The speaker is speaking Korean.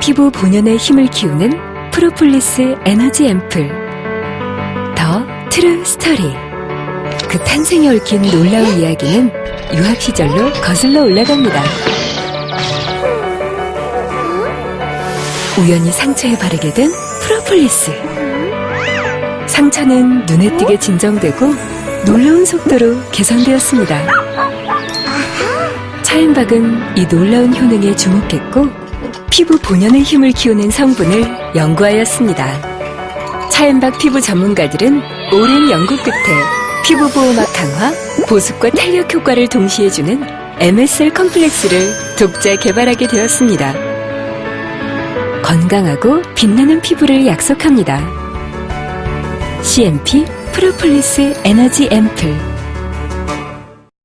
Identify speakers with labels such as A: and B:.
A: 피부 본연의 힘을 키우는 프로폴리스 에너지 앰플. 더 트루 스토리. 그 탄생에 얽힌 놀라운 이야기는 유학 시절로 거슬러 올라갑니다. 우연히 상처에 바르게 된 프로폴리스. 상처는 눈에 띄게 진정되고 놀라운 속도로 개선되었습니다. 차인박은 이 놀라운 효능에 주목했고 피부 본연의 힘을 키우는 성분을 연구하였습니다. 차인박 피부 전문가들은 오랜 연구 끝에 피부 보호막 강화, 보습과 탄력 효과를 동시에 주는 MSL 컴플렉스를 독자 개발하게 되었습니다. 건강하고 빛나는 피부를 약속합니다. CMP 프로폴리스 에너지 앰플